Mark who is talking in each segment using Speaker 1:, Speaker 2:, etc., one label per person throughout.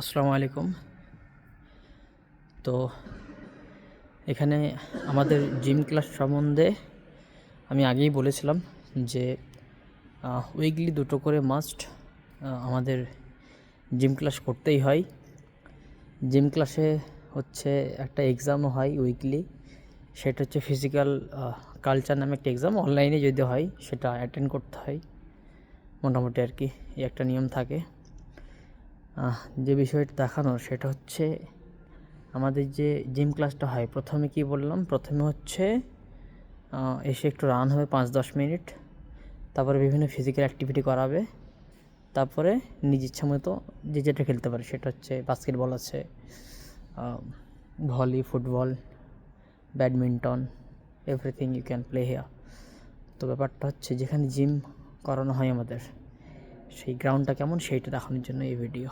Speaker 1: আসসালামু আলাইকুম। তো এখানে আমাদের জিম ক্লাস সম্বন্ধে আমি আগেই বলেছিলাম যে উইকলি দুটো করে মাস্ট আমাদের জিম ক্লাস করতেই হয়। জিম ক্লাসে হচ্ছে একটা এক্সামও হয় উইকলি সেটা হচ্ছে ফিজিক্যাল কালচার নামে একটা এক্সাম অনলাইনে যদি হয়, সেটা অ্যাটেন্ড করতে হয়। মোটামুটি আর কি একটা নিয়ম থাকে। যে বিষয়টা দেখানোর সেটা হচ্ছে আমাদের যে জিম ক্লাসটা হয়, প্রথমে কি বললাম? প্রথমে হচ্ছে এসে একটু রান হবে পাঁচ দশ মিনিট, তারপরে বিভিন্ন ফিজিক্যাল অ্যাক্টিভিটি করাবে, তারপরে নিজ ইচ্ছা মতো যে যেটা খেলতে পারে সেটা হচ্ছে বাস্কেটবল আছে volley football badminton everything you can play here তো ব্যাপারটা হচ্ছে যেখানে জিম করানো হয় আমাদের সেই গ্রাউন্ডটা কেমন সেইটা দেখানোর জন্য এই ভিডিও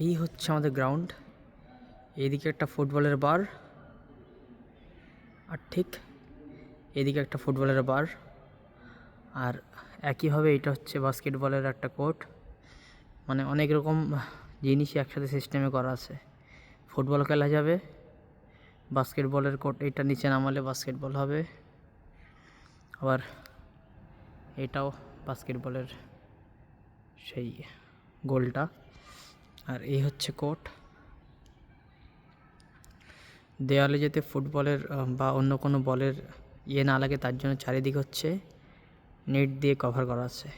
Speaker 1: এই হচ্ছে আমাদের গ্রাউন্ড এইদিকে একটা ফুটবলের বার আর ঠিক এদিকে একটা ফুটবলের বার আর একইভাবে এটা হচ্ছে বাস্কেটবলের একটা কোর্ট মানে অনেক রকম জিনিসই একসাথে সিস্টেমে করা আছে। ফুটবল খেলা যাবে বাস্কেটবলের কোর্ট এটা নিচে নামালে বাস্কেটবল হবে। আবার এটাও বাস্কেটবলের সেই গোলটা। আর এই হচ্ছে কোর্ট। দেওয়ালে যাতে ফুটবলের বা অন্য কোনো বলের ইয়ে না লাগে, তার জন্য চারিদিক হচ্ছে নেট দিয়ে কভার করা আছে।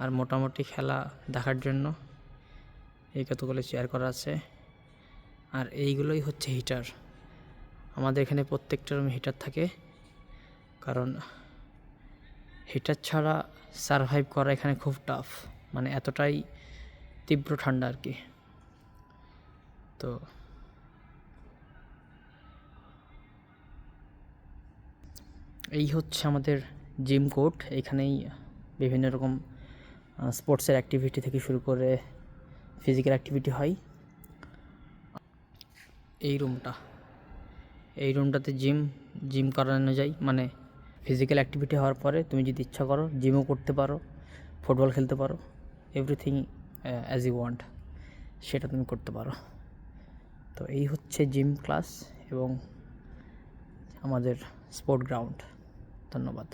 Speaker 1: আর মোটামুটি খেলা দেখার জন্য এই কতগুলো চেয়ার করা আছে। আর এইগুলোই হচ্ছে হিটার আমাদের এখানে প্রত্যেকটা রুমে হিটার থাকে। কারণ হিটার ছাড়া সারভাইভ করা এখানে খুব টাফ মানে এতটাই তীব্র ঠান্ডা আর কি। তো এই হচ্ছে আমাদের জিম কোর্ট এখানেই বিভিন্ন রকম স্পোর্টসের অ্যাক্টিভিটি থেকে শুরু করে ফিজিক্যাল অ্যাক্টিভিটি হয়। এই রুমটা এই রুমটাতে জিম জিম করানো যায়। মানে ফিজিক্যাল অ্যাক্টিভিটি হওয়ার পরে তুমি যদি ইচ্ছা করো জিমও করতে পারো ফুটবল খেলতে পারো এভরিথিং অ্যাজ ইউ ওয়ান্ট সেটা তুমি করতে পারো। তো এই হচ্ছে জিম ক্লাস এবং আমাদের স্পোর্ট গ্রাউন্ড ধন্যবাদ।